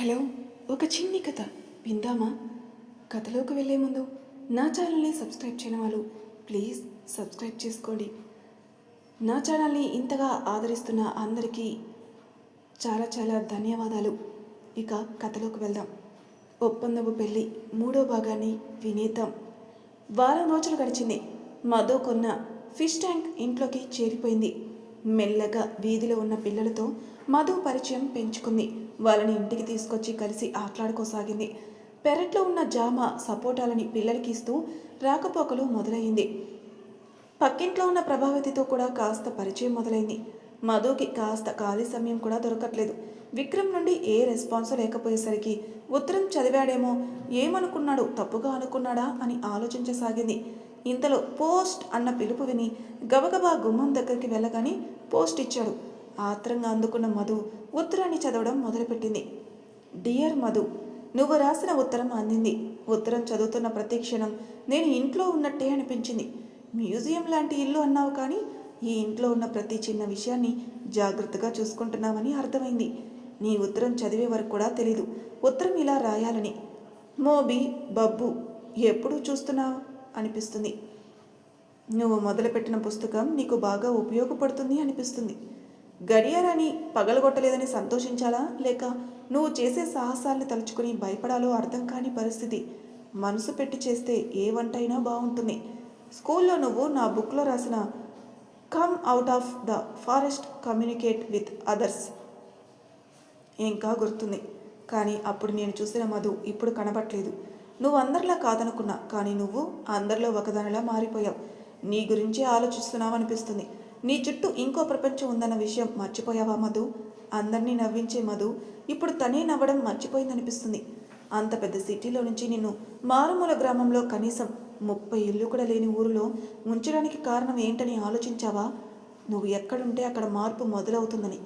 Hello ఒక చిన్ని కథ. విందామా? కథలోకి వెళ్ళే ముందు నా ఛానల్ని సబ్స్క్రైబ్ చేయని వాళ్ళు ప్లీజ్ సబ్స్క్రైబ్ చేసుకోండి. నా ఛానల్ని ఇంతగా ఆదరిస్తున్న అందరికీ చాలా చాలా ధన్యవాదాలు. ఇక కథలోకి వెళ్దాం. ఒప్పందపు పెళ్ళి మూడో భాగాన్ని వినేద్దాం. వారం రోజులు గడిచింది. మధో కొన్న ఫిష్ ట్యాంక్ ఇంట్లోకి చేరిపోయింది. మెల్లగా వీధిలో ఉన్న పిల్లలతో మధు పరిచయం పెంచుకుంది. వాళ్ళని ఇంటికి తీసుకొచ్చి కలిసి ఆటలాడుకోసాగింది. పెరట్లో ఉన్న జామ సపోటాలని పిల్లలకి ఇస్తూ రాకపోకలు మొదలైంది. పక్కింట్లో ఉన్న ప్రభావతితో కూడా కాస్త పరిచయం మొదలైంది. మధుకి కాస్త ఖాళీ సమయం కూడా దొరకట్లేదు. విక్రమ్ నుండి ఏ రెస్పాన్స్ లేకపోయేసరికి ఉత్తరం చదివాడేమో ఏమనుకున్నాడు? తప్పుగా అనుకున్నాడా? అని ఆలోచించసాగింది. ఇంతలో పోస్ట్ అన్న పిలుపు విని గబగబా గుమ్మం దగ్గరికి వెళ్ళగానే పోస్ట్ ఇచ్చాడు. ఆత్రంగా అందుకున్న మధు ఉత్తరాన్ని చదవడం మొదలుపెట్టింది. డియర్ మధు నువ్వు రాసిన ఉత్తరం అందింది. ఉత్తరం చదువుతున్న ప్రతి క్షణం నేను ఇంట్లో ఉన్నట్టే అనిపించింది. మ్యూజియం లాంటి ఇల్లు అన్నావు కానీ ఈ ఇంట్లో ఉన్న ప్రతి చిన్న విషయాన్ని జాగ్రత్తగా చూసుకుంటున్నామని అర్థమైంది. నీ ఉత్తరం చదివే వరకు కూడా తెలీదు. ఉత్తరం ఇలా రాయాలని. మోబీ బబ్బు ఎప్పుడు చూస్తున్నావు? అనిపిస్తుంది. నువ్వు మొదలుపెట్టిన పుస్తకం నీకు బాగా ఉపయోగపడుతుంది అనిపిస్తుంది. గడియారాన్ని పగలగొట్టలేదని సంతోషించాలా? లేక నువ్వు చేసే సాహసాల్ని తలుచుకుని భయపడాలో అర్థం కాని పరిస్థితి. మనసు పెట్టి చేస్తే ఏ వంట అయినా బాగుంటుంది. స్కూల్లో నువ్వు నా బుక్లో రాసిన come out of the forest communicate with others ఇంకా గుర్తుంది. కానీ అప్పుడు నేను చూసిన మధు ఇప్పుడు కనబట్లేదు నువ్వు అందరిలా కాదనుకున్నా కానీ నువ్వు అందరిలో ఒకదానిలా మారిపోయావు. నీ గురించే ఆలోచిస్తున్నావనిపిస్తుంది. నీ చుట్టూ ఇంకో ప్రపంచం ఉందన్న విషయం మర్చిపోయావా మధు? అందరినీ నవ్వించే మధు ఇప్పుడు తనే నవ్వడం మర్చిపోయిందనిపిస్తుంది. అంత పెద్ద సిటీలో నుంచి నిన్ను మారుమూల గ్రామంలో కనీసం ముప్పై ఇల్లు కూడా లేని ఊరిలో ఉంచడానికి కారణం ఏంటని ఆలోచించావా? నువ్వు ఎక్కడుంటే అక్కడ మార్పు మొదలవుతుందని.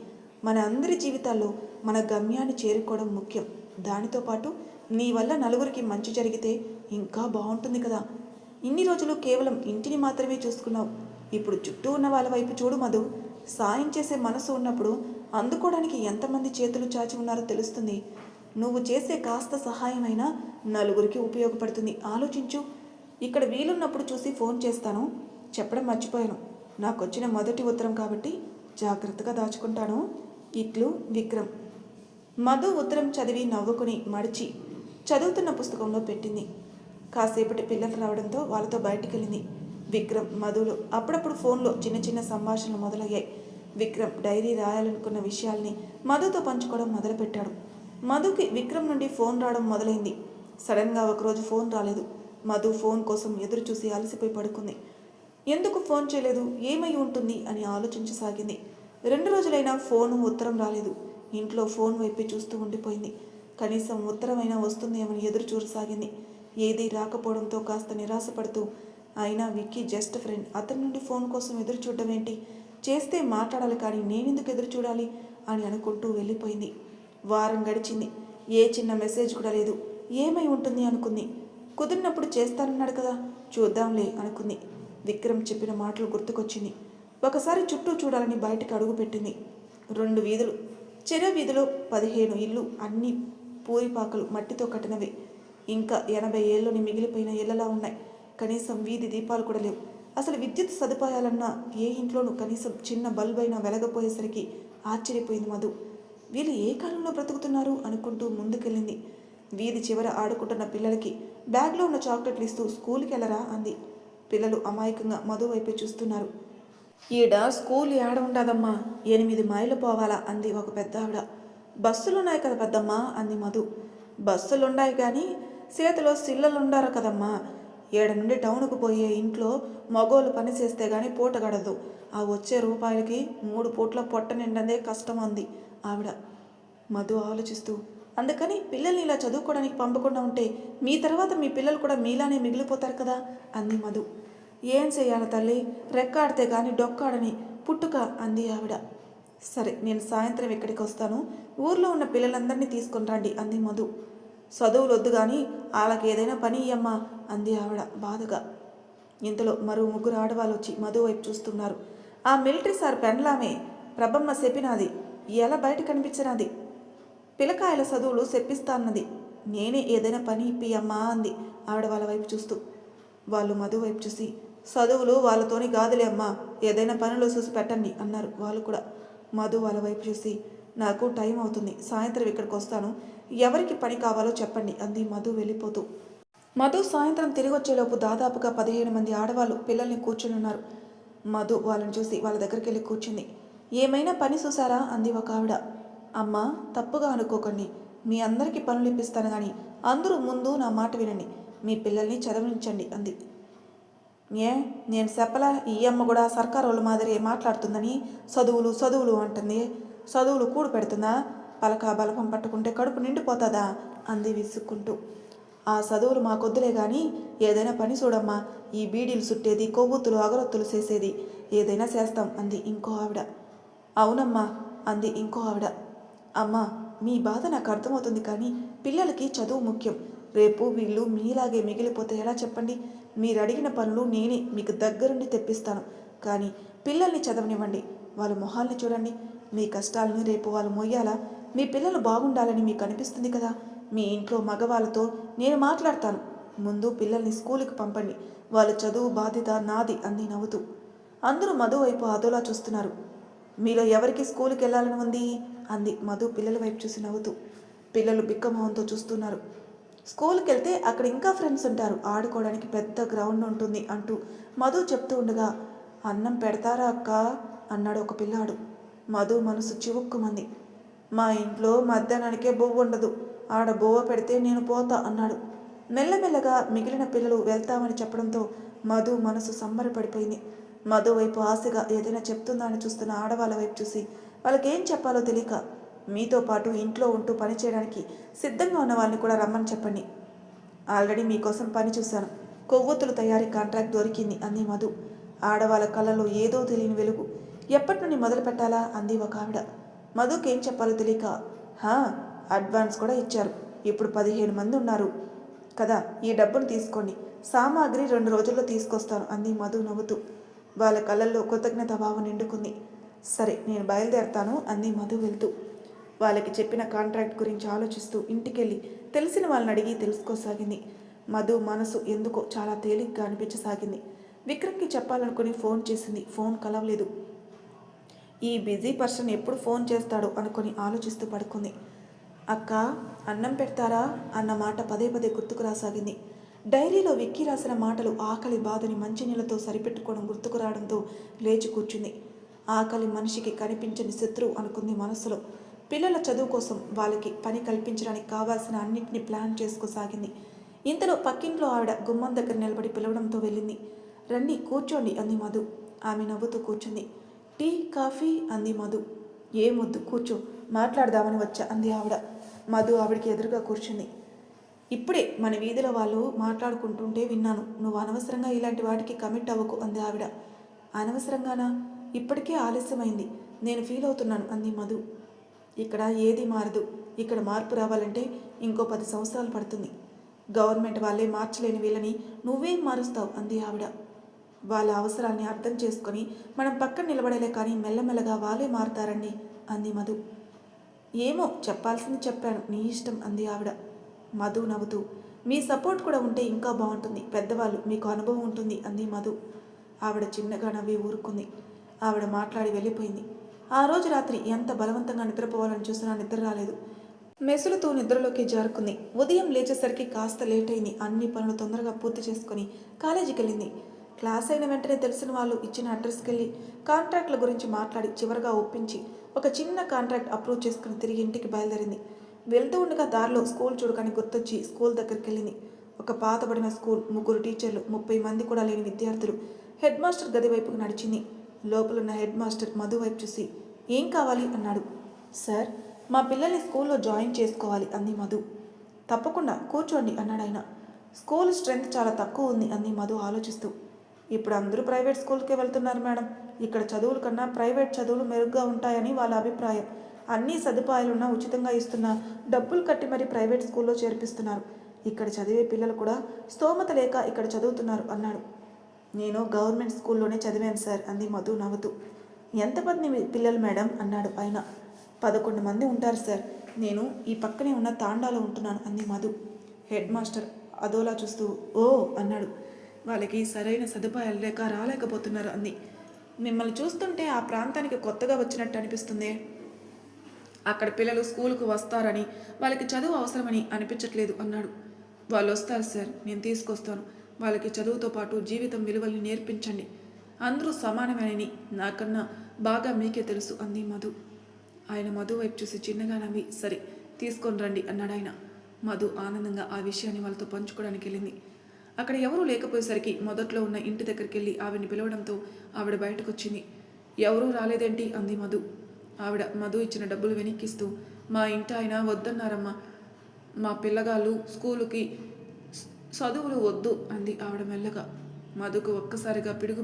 మన అందరి జీవితాల్లో మన గమ్యాన్ని చేరుకోవడం ముఖ్యం. దానితో పాటు నీ వల్ల నలుగురికి మంచి జరిగితే ఇంకా బాగుంటుంది కదా. ఇన్ని రోజులు కేవలం ఇంటిని మాత్రమే చూసుకున్నావు. ఇప్పుడు చుట్టూ ఉన్న వాళ్ళ వైపు చూడు మధు. సాయం చేసే మనసు ఉన్నప్పుడు అందుకోవడానికి ఎంతమంది చేతులు చాచి ఉన్నారో తెలుస్తుంది. నువ్వు చేసే కాస్త సహాయమైనా నలుగురికి ఉపయోగపడుతుంది. ఆలోచించు. ఇక్కడ వీలున్నప్పుడు చూసి ఫోన్ చేస్తాను. చెప్పడం మర్చిపోయాను. నాకు వచ్చిన మొదటి ఉత్తరం కాబట్టి జాగ్రత్తగా దాచుకుంటాను. ఇట్లు విక్రమ్. మధు ఉత్తరం చదివి నవ్వుకుని మడిచి చదువుతున్న పుస్తకంలో పెట్టింది. కాసేపటి పిల్లలు రావడంతో వాళ్ళతో బయటికి వెళ్ళింది విక్రమ్ మధులు అప్పుడప్పుడు ఫోన్లో చిన్న చిన్న సంభాషణలు మొదలయ్యాయి. విక్రమ్ డైరీ రాయాలనుకున్న విషయాల్ని మధుతో పంచుకోవడం మొదలుపెట్టాడు. మధుకి విక్రమ్ నుండి ఫోన్ రావడం మొదలైంది. సడన్గా ఒకరోజు ఫోన్ రాలేదు. మధు ఫోన్ కోసం ఎదురు చూసి అలసిపోయి పడుకుంది. ఎందుకు ఫోన్ చేయలేదు? ఏమై ఉంటుంది? అని ఆలోచించసాగింది. రెండు రోజులైనా ఫోను ఉత్తరం రాలేదు. ఇంట్లో ఫోన్ వైపే చూస్తూ ఉండిపోయింది. కనీసం ఉత్తరమైనా వస్తుందేమని ఎదురు చూడసాగింది ఏదీ రాకపోవడంతో కాస్త నిరాశపడుతూ అయినా విక్కీ జస్ట్ ఫ్రెండ్ అతని నుండి ఫోన్ కోసం ఎదురు చూడడం ఏంటి చేస్తే మాట్లాడాలి కానీ నేనెందుకు ఎదురు చూడాలి అని అనుకుంటూ వెళ్ళిపోయింది. వారం గడిచింది. ఏ చిన్న మెసేజ్ కూడా లేదు. ఏమై ఉంటుంది అనుకుంది. కుదిరినప్పుడు చేస్తానన్నాడు కదా చూద్దాంలే అనుకుంది. విక్రమ్ చెప్పిన మాటలు గుర్తుకొచ్చింది. ఒకసారి చుట్టూ చూడాలని బయటకు అడుగు పెట్టింది రెండు వీధులు. చెర వీధిలో పదిహేను ఇల్లు అన్ని పూరిపాకలు మట్టితో కట్టినవే. ఇంకా ఎనభై ఏళ్ళని మిగిలిపోయిన ఇళ్ళలా ఉన్నాయి. కనీసం వీధి దీపాలు కూడా లేవు. అసలు విద్యుత్ సదుపాయాలన్నా ఏ ఇంట్లోనూ కనీసం చిన్న బల్బ్ అయినా వెలగపోయేసరికి ఆశ్చర్యపోయింది మధు. వీళ్ళు ఏ కాలంలో బ్రతుకుతున్నారు అనుకుంటూ ముందుకెళ్ళింది. వీధి చివర ఆడుకుంటున్న పిల్లలకి బ్యాగ్లో ఉన్న చాక్లెట్లు ఇస్తూ స్కూల్కి వెళ్ళరా అంది. పిల్లలు అమాయకంగా మధు వైపే చూస్తున్నారు. ఈడ స్కూల్ ఏడ ఉండదమ్మా? ఎనిమిది మైళ్ళు పోవాలా అంది ఒక పెద్ద ఆవిడ. బస్సులున్నాయి కదా పెద్దమ్మా? అంది మధు. బస్సులున్నాయి కానీ చేతిలో సిల్లలుండారు కదమ్మా. ఏడ నుండి టౌన్కు పోయే ఇంట్లో మగోళ్ళు పని చేస్తే పూట గడదు. ఆ వచ్చే రూపాయలకి మూడు పూట్ల పొట్ట నిండదే కష్టం అంది ఆవిడ. మధు ఆలోచిస్తూ అందుకని పిల్లల్ని ఇలా చదువుకోవడానికి పంపకుండా ఉంటే మీ తర్వాత మీ పిల్లలు కూడా మీలానే మిగిలిపోతారు కదా? అంది మధు. ఏం చేయాలి తల్లి? రెక్కాడితే కానీ డొక్కాడని పుట్టుక అంది ఆవిడ. సరే నేను సాయంత్రం ఇక్కడికి వస్తాను? ఊర్లో ఉన్న పిల్లలందరినీ తీసుకొని రండి అంది మధు. చదువులు వద్దు కానీ వాళ్ళకి ఏదైనా పని ఇయ్యమ్మా అంది ఆవిడ బాధగా. ఇంతలో మరో ముగ్గురు ఆడవాళ్ళు వచ్చి మధు వైపు చూస్తున్నారు. ఆ మిలిటరీ సార్ పెండ్లామే ప్రభమ్మ చెప్పినాది. ఎలా బయట కనిపించినది పిల్లకాయల చదువులు చెప్పిస్తాన్నది నేనే ఏదైనా పని ఇప్పి అమ్మా అంది ఆవిడ వాళ్ళ వైపు చూస్తూ. వాళ్ళు మధు వైపు చూసి చదువులు వాళ్ళతోని కాదులే అమ్మా ఏదైనా పనులు చూసి పెట్టండి అన్నారు వాళ్ళు కూడా. మధు వాళ్ళ వైపు చూసి నాకు టైం అవుతుంది సాయంత్రం ఇక్కడికి వస్తాను ఎవరికి పని కావాలో చెప్పండి అంది మధు వెళ్ళిపోతూ. మధు సాయంత్రం తిరిగి వచ్చేలోపు దాదాపుగా పదిహేను మంది ఆడవాళ్ళు పిల్లల్ని కూర్చుని ఉన్నారు. మధు వాళ్ళని చూసి వాళ్ళ దగ్గరికి వెళ్ళి కూర్చుంది. ఏమైనా పని చూసారా అంది ఒక ఆవిడ. అమ్మా తప్పుగా అనుకోకండి. మీ అందరికీ పనులు ఇప్పిస్తాను కానీ అందరూ ముందు నా మాట వినండి. మీ పిల్లల్ని చదవనించండి అంది. ఏ? నేను చెప్పలా ఈ అమ్మ కూడా సర్కారు వాళ్ళ మాదిరి మాట్లాడుతుందని చదువులు చదువులు అంటుంది. చదువులు కూడు పెడుతుందా? పలక బలపం పట్టుకుంటే కడుపు నిండిపోతుందా? అంది విసుక్కుంటూ. ఆ చదువులు మాకొద్దులే కానీ ఏదైనా పని చూడమ్మా ఈ బీడీలు చుట్టేది కొవ్వొత్తులు అగరొత్తులు చేసేది. ఏదైనా చేస్తాం అంది ఇంకో ఆవిడ. అవునమ్మా అంది ఇంకో ఆవిడ. అమ్మా మీ బాధ నాకు అర్థమవుతుంది కానీ పిల్లలకి చదువు ముఖ్యం. రేపు వీళ్ళు మీలాగే మిగిలిపోతే ఎలా చెప్పండి? మీరు అడిగిన పనులు నేనే మీకు దగ్గరుండి తెప్పిస్తాను. కానీ పిల్లల్ని చదవనివ్వండి. వాళ్ళ మొహాల్ని చూడండి. మీ కష్టాలను రేపు వాళ్ళు మొయ్యాలా? మీ పిల్లలు బాగుండాలని మీకు అనిపిస్తుంది కదా? మీ ఇంట్లో మగవాళ్ళతో నేను మాట్లాడతాను. ముందు పిల్లల్ని స్కూల్కి పంపండి. వాళ్ళ చదువు బాధ్యత నాది అంది నవ్వుతూ. అందరూ మధు వైపు అదోలా చూస్తున్నారు. మీలో ఎవరికి స్కూల్కి వెళ్ళాలని ఉంది? అంది మధు పిల్లల వైపు చూసి నవ్వుతూ. పిల్లలు బిక్కమోహంతో చూస్తున్నారు. స్కూల్కి వెళ్తే అక్కడ ఇంకా ఫ్రెండ్స్ ఉంటారు. ఆడుకోవడానికి పెద్ద గ్రౌండ్ ఉంటుంది అంటూ మధు చెప్తూ ఉండగా అన్నం పెడతారా అక్క? అన్నాడు ఒక పిల్లాడు. మధు మనసు చివుక్కుమంది. మా ఇంట్లో మధ్యాహ్నానికే బొవ్వ ఉండదు. ఆడ బొవ్వ పెడితే నేను పోతా అన్నాడు. మెల్లమెల్లగా మిగిలిన పిల్లలు వెళ్తామని చెప్పడంతో మధు మనసు సంబరపడిపోయింది. మధు వైపు ఆశగా ఏదైనా చెప్తుందా అని చూస్తున్న ఆడవాళ్ళ వైపు చూసి వాళ్ళకేం చెప్పాలో తెలియక మీతో పాటు ఇంట్లో ఉంటూ పని చేయడానికి సిద్ధంగా ఉన్న వాళ్ళని కూడా రమ్మని చెప్పండి. ఆల్రెడీ మీకోసం పని చూశాను. కొవ్వొత్తుల తయారీ కాంట్రాక్ట్ దొరికింది అంది మధు. ఆడవాళ్ళ కళ్ళలో ఏదో తెలియని వెలుగు. ఎప్పటి నుండి మొదలు పెట్టాలా? అంది ఒక ఆవిడ. మధుకేం చెప్పాలో తెలియక హా అడ్వాన్స్ కూడా ఇచ్చారు. ఇప్పుడు పదిహేను మంది ఉన్నారు. కదా ఈ డబ్బును తీసుకోండి. సామాగ్రి రెండు రోజుల్లో తీసుకొస్తాను అంది మధు నవ్వుతూ. వాళ్ళ కళ్ళల్లో కృతజ్ఞత భావం నిండుకుంది. సరే నేను బయలుదేరతాను అంది మధు వెళ్తూ. వాళ్ళకి చెప్పిన కాంట్రాక్ట్ గురించి ఆలోచిస్తూ ఇంటికెళ్ళి తెలిసిన వాళ్ళని అడిగి తెలుసుకోసాగింది. మధు మనసు ఎందుకో చాలా తేలిగ్గా అనిపించసాగింది. విక్రమ్కి చెప్పాలనుకుని ఫోన్ చేసింది. ఫోన్ కలవలేదు. ఈ బిజీ పర్సన్ ఎప్పుడు ఫోన్ చేస్తాడో అనుకొని ఆలోచిస్తూ పడుకుంది. అక్క అన్నం పెడతారా? అన్న మాట పదే పదే గుర్తుకు రాసాగింది. డైరీలో విక్కి రాసిన మాటలు ఆకలి బాధని మంచినీళ్ళతో సరిపెట్టుకోవడం గుర్తుకు రావడంతో లేచి కూర్చుంది. ఆకలి మనిషికి కనిపించని శత్రువు అనుకుంది మనసులో. పిల్లల చదువు కోసం వాళ్ళకి పని కల్పించడానికి కావాల్సిన అన్నింటినీ ప్లాన్ చేసుకోసాగింది. ఇంతలో పక్కింట్లో ఆవిడ గుమ్మం దగ్గర నిలబడి పిలవడంతో వెళ్ళింది. రండి కూర్చోండి అంది మధు. ఆమె నవ్వుతూ కూర్చుంది. టీ కాఫీ అంది మధు. ఏమొద్దు కూర్చో మాట్లాడదామని వచ్చా అంది ఆవిడ. మధు ఆవిడకి ఎదురుగా కూర్చుంది. ఇప్పుడే మన వీధిలో వాళ్ళు మాట్లాడుకుంటుంటే విన్నాను. నువ్వు అనవసరంగా ఇలాంటి వాటికి కమిట్ అవ్వకు అంది ఆవిడ. అనవసరంగానా? ఇప్పటికే ఆలస్యమైంది. నేను ఫీల్ అవుతున్నాను అంది మధు. ఇక్కడ ఏది మారదు. ఇక్కడ మార్పు రావాలంటే ఇంకో పది సంవత్సరాలు పడుతుంది. గవర్నమెంట్ వాళ్ళే మార్చలేని వీళ్ళని నువ్వేం మారుస్తావు అంది ఆవిడ. వాళ్ళ అవసరాన్ని అర్థం చేసుకొని మనం పక్కన నిలబడలే కానీ మెల్లమెల్లగా వాళ్ళే మారుతారండి అంది మధు. ఏమో చెప్పాల్సింది చెప్పాను నీ ఇష్టం అంది ఆవిడ. మధు నవ్వుతూ మీ సపోర్ట్ కూడా ఉంటే ఇంకా బాగుంటుంది. పెద్దవాళ్ళు మీకు అనుభవం ఉంటుంది అంది మధు. ఆవిడ చిన్నగా నవ్వి ఊరుకుంది. ఆవిడ మాట్లాడి వెళ్ళిపోయింది. ఆ రోజు రాత్రి ఎంత బలవంతంగా నిద్రపోవాలని చూసినా నిద్ర రాలేదు. మెసులుతూ నిద్రలోకి జారుకుంది. ఉదయం లేచేసరికి కాస్త లేట్ అయింది అన్ని పనులు తొందరగా పూర్తి చేసుకుని కాలేజీకి వెళ్ళింది క్లాస్ అయిన వెంటనే తెలిసిన వాళ్ళు ఇచ్చిన అడ్రస్కి వెళ్ళి కాంట్రాక్ట్ల గురించి మాట్లాడి చివరగా ఒప్పించి ఒక చిన్న కాంట్రాక్ట్ అప్రూవ్ చేసుకుని తిరిగి ఇంటికి బయలుదేరింది. వెళ్తూ ఉండగా దారిలో స్కూల్ చూడగానే గుర్తొచ్చి స్కూల్ దగ్గరికి వెళ్ళింది ఒక పాతబడిన స్కూల్ ముగ్గురు టీచర్లు ముప్పై మంది కూడా లేని విద్యార్థులు. హెడ్ మాస్టర్ గది వైపుకు నడిచింది. లోపలున్న హెడ్ మాస్టర్ మధు వైపు చూసి ఏం కావాలి? అన్నాడు. సార్ మా పిల్లల్ని స్కూల్లో జాయిన్ చేసుకోవాలి అంది మధు. తప్పకుండా కూర్చోండి అన్నాడు ఆయన. స్కూల్ స్ట్రెంగ్త్ చాలా తక్కువ ఉంది అంది మధు ఆలోచిస్తూ. ఇప్పుడు అందరూ ప్రైవేట్ స్కూల్కే వెళ్తున్నారు మేడం. ఇక్కడ చదువుల కన్నా ప్రైవేట్ చదువులు మెరుగ్గా ఉంటాయని వాళ్ళ అభిప్రాయం. అన్ని సదుపాయాలున్నా ఉచితంగా ఇస్తున్న డబ్బులు కట్టి మరి ప్రైవేట్ స్కూల్లో చేర్పిస్తున్నారు. ఇక్కడ చదివే పిల్లలు కూడా స్తోమత లేక ఇక్కడ చదువుతున్నారు అన్నాడు. నేను గవర్నమెంట్ స్కూల్లోనే చదివాను సార్ అంది మధు నవ్వుతూ. ఎంతమంది పిల్లలు మేడం? అన్నాడు ఆయన పదకొండు మంది ఉంటారు సార్. నేను ఈ పక్కనే ఉన్న తాండాలో ఉంటున్నాను అంది మధు. హెడ్ మాస్టర్ అదోలా చూస్తూ ఓ అన్నాడు. వాళ్ళకి సరైన సదుపాయాలు లేక రాలేకపోతున్నారు అంది. మిమ్మల్ని చూస్తుంటే ఆ ప్రాంతానికి కొత్తగా వచ్చినట్టు అనిపిస్తుంది? అక్కడ పిల్లలు స్కూలుకు వస్తారని వాళ్ళకి చదువు అవసరమని అనిపించట్లేదు అన్నాడు. వాళ్ళు వస్తారు సార్ నేను తీసుకొస్తాను. వాళ్ళకి చదువుతో పాటు జీవితం విలువల్ని నేర్పించండి. అందరూ సమానమేనని నాకన్నా బాగా మీకే తెలుసు అంది మధు. ఆయన మధు వైపు చూసి చిన్నగా నవ్వి సరే తీసుకొని రండి అన్నాడు ఆయన. మధు ఆనందంగా ఆ విషయాన్ని వాళ్ళతో పంచుకోవడానికి వెళ్ళింది. అక్కడ ఎవరూ లేకపోయేసరికి మొదట్లో ఉన్న ఇంటి దగ్గరికి వెళ్ళి ఆవిడని పిలవడంతో ఆవిడ బయటకు వచ్చింది ఎవరూ రాలేదేంటి? అంది మధు. ఆవిడ మధు ఇచ్చిన డబ్బులు వెనక్కిస్తూ మా ఇంటి ఆయన వద్దన్నారమ్మా. మా పిల్లగాళ్ళు స్కూలుకి చదువులు వద్దు అంది ఆవిడ మెల్లగా. మధుకు ఒక్కసారిగా పిడుగు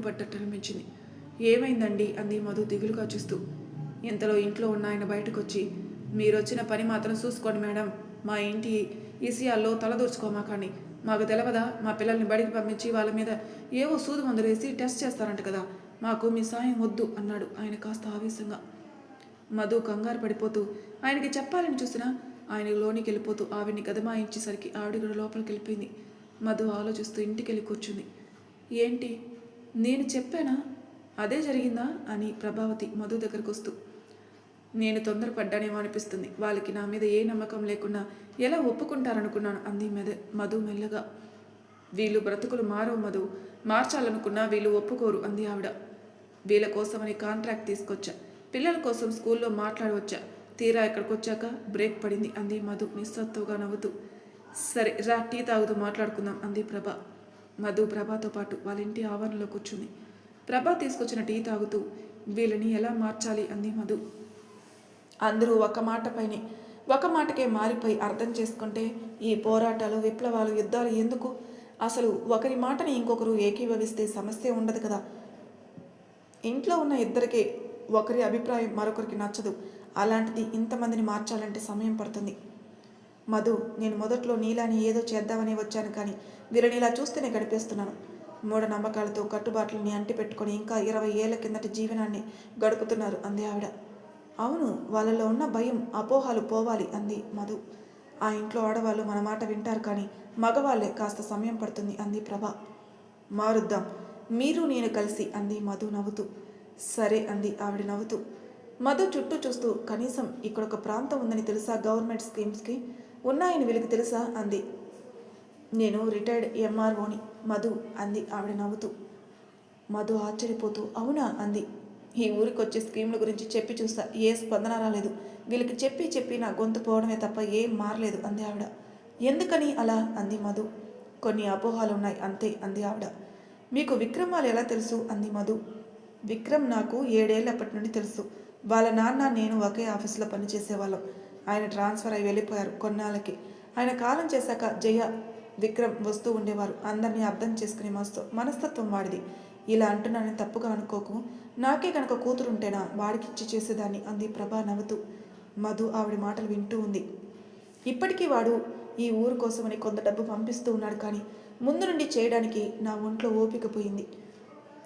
ఏమైందండి? అంది మధు దిగులుగా చూస్తూ. ఇంతలో ఇంట్లో ఉన్న ఆయన బయటకు వచ్చి మీరొచ్చిన పని మాత్రం చూసుకోండి మేడం. మా ఇంటి ఈసీఆర్లో తలదూర్చుకోమాకండి మాకు తెలవదా? మా పిల్లల్ని బడికి పంపించి వాళ్ళ మీద ఏవో సూదు మందులు వేసి టెస్ట్ చేస్తారంట కదా. మాకు మీ సాయం వద్దు అన్నాడు ఆయన కాస్త ఆవేశంగా. మధు కంగారు పడిపోతూ ఆయనకి చెప్పాలని చూసినా ఆయన లోనికి వెళ్ళిపోతూ ఆవిడ్ని గదమాయించేసరికి ఆవిడ కూడా లోపలికి వెళ్ళిపోయింది మధు ఆలోచిస్తూ ఇంటికి వెళ్ళి కూర్చుంది. ఏంటి? నేను చెప్పానా? అదే జరిగిందా? అని ప్రభావతి మధు దగ్గరకు వస్తూ నేను తొందరపడ్డానేమో అనిపిస్తుంది. వాళ్ళకి నా మీద ఏ నమ్మకం లేకుండా ఎలా ఒప్పుకుంటారనుకున్నాను అంది మెద మధు మెల్లగా. వీళ్ళు బ్రతుకులు మారవు మధు. మార్చాలనుకున్నా వీళ్ళు ఒప్పుకోరు అంది ఆవిడ. వీళ్ళ కోసమని కాంట్రాక్ట్ తీసుకొచ్చా. పిల్లల కోసం స్కూల్లో మాట్లాడవచ్చా. తీరా ఇక్కడికి వచ్చాక బ్రేక్ పడింది అంది మధు నిస్సత్తుగా నవ్వుతూ. సరే రా టీ తాగుతూ మాట్లాడుకుందాం అంది ప్రభ. మధు ప్రభాతో పాటు వాళ్ళ ఇంటి ఆవరణలో కూర్చుంది. ప్రభా తీసుకొచ్చిన టీ తాగుతూ వీళ్ళని ఎలా మార్చాలి? అంది మధు. అందరూ ఒక మాటపైనే ఒక మాటకే మారిపోయి అర్థం చేసుకుంటే ఈ పోరాటాలు విప్లవాలు యుద్ధాలు ఎందుకు? అసలు ఒకరి మాటని ఇంకొకరు ఏకీభవిస్తే సమస్య ఉండదు కదా. ఇంట్లో ఉన్న ఇద్దరికే ఒకరి అభిప్రాయం మరొకరికి నచ్చదు. అలాంటిది ఇంతమందిని మార్చాలంటే సమయం పడుతుంది. మధు నేను మొదట్లో నీలాని ఏదో చేద్దామని వచ్చాను కానీ వీళ్ళని ఇలా చూస్తేనే గడిపేస్తున్నాను. మూఢనమ్మకాలతో కట్టుబాట్లని అంటిపెట్టుకొని ఇంకా ఇరవై ఏళ్ళ కిందటి జీవనాన్ని గడుపుతున్నారు అంది ఆవిడ. అవును వాళ్ళలో ఉన్న భయం అపోహాలు పోవాలి అంది మధు. ఆ ఇంట్లో ఆడవాళ్ళు మన మాట వింటారు కానీ మగవాళ్ళే కాస్త సమయం పడుతుంది అంది ప్రభ. మారుద్దాం మీరు నేను కలిసి అంది మధు నవ్వుతూ. సరే అంది ఆవిడ నవ్వుతూ. మధు చుట్టూ చూస్తూ కనీసం ఇక్కడ ఒక ప్రాంతం ఉందని తెలుసా గవర్నమెంట్ స్కీమ్స్కి? ఉన్నాయని వీళ్ళకి తెలుసా? అంది. నేను రిటైర్డ్ ఎంఆర్ఓని మధు అంది ఆవిడ నవ్వుతూ. మధు ఆశ్చర్యపోతూ అవునా? అంది. ఈ ఊరికి వచ్చే స్కీముల గురించి చెప్పి చూస్తా ఏ స్పందన రాలేదు. వీళ్ళకి చెప్పి చెప్పి నా గొంతు పోవడమే తప్ప ఏం మారలేదు అంది ఆవిడ. ఎందుకని అలా? అంది మధు. కొన్ని అపోహాలు ఉన్నాయి అంతే అంది ఆవిడ. మీకు విక్రమ్ వాళ్ళు ఎలా తెలుసు? అంది మధు. విక్రమ్ నాకు ఏడేళ్ళప్పటి నుండి తెలుసు. వాళ్ళ నాన్న నేను ఒకే ఆఫీసులో పనిచేసేవాళ్ళం. ఆయన ట్రాన్స్ఫర్ అయి వెళ్ళిపోయారు కొన్నాళ్ళకి. ఆయన కాలం చేశాక జయ విక్రమ్ వస్తూ ఉండేవారు. అందరినీ అర్థం చేసుకునే మస్తు మనస్తత్వం వాడిది. ఇలా అంటున్నానని తప్పుగా అనుకోకు. నాకే కనుక కూతురుంటేనా వాడికి ఇచ్చి చేసేదాన్ని అంది ప్రభా నవ్వుతూ. మధు ఆవిడ మాటలు వింటూ ఉంది. ఇప్పటికీ వాడు ఈ ఊరు కోసమని కొంత డబ్బు పంపిస్తూ ఉన్నాడు కానీ ముందు నుండి చేయడానికి నా ఒంట్లో ఓపిక పోయింది.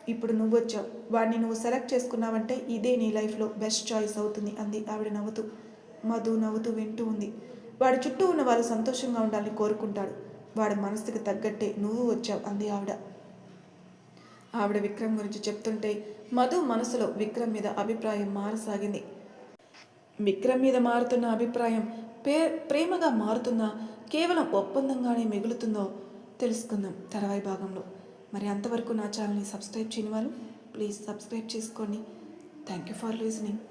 ఇప్పుడు నువ్వు వచ్చావు వాడిని నువ్వు సెలెక్ట్ చేసుకున్నావంటే ఇదే నీ లైఫ్లో బెస్ట్ చాయిస్ అవుతుంది అంది ఆవిడ నవ్వుతూ. మధు నవ్వుతూ వింటూ ఉంది. వాడి చుట్టూ ఉన్న వాళ్ళు సంతోషంగా ఉండాలని కోరుకుంటాడు. వాడి మనసుకి తగ్గట్టే నువ్వు వచ్చావు అంది ఆవిడ. ఆవిడ విక్రమ్ గురించి చెప్తుంటే మధు మనసులో విక్రమ్ మీద అభిప్రాయం మారసాగింది. విక్రమ్ మీద మారుతున్న అభిప్రాయం పే ప్రేమగా మారుతుందా కేవలం ఒప్పందంగానే మిగులుతుందో తెలుసుకుందాం తర్వాయి భాగంలో. మరి అంతవరకు నా ఛానల్ని సబ్స్క్రైబ్ చేయని వాళ్ళు ప్లీజ్ సబ్స్క్రైబ్ చేసుకోండి. Thank you for listening.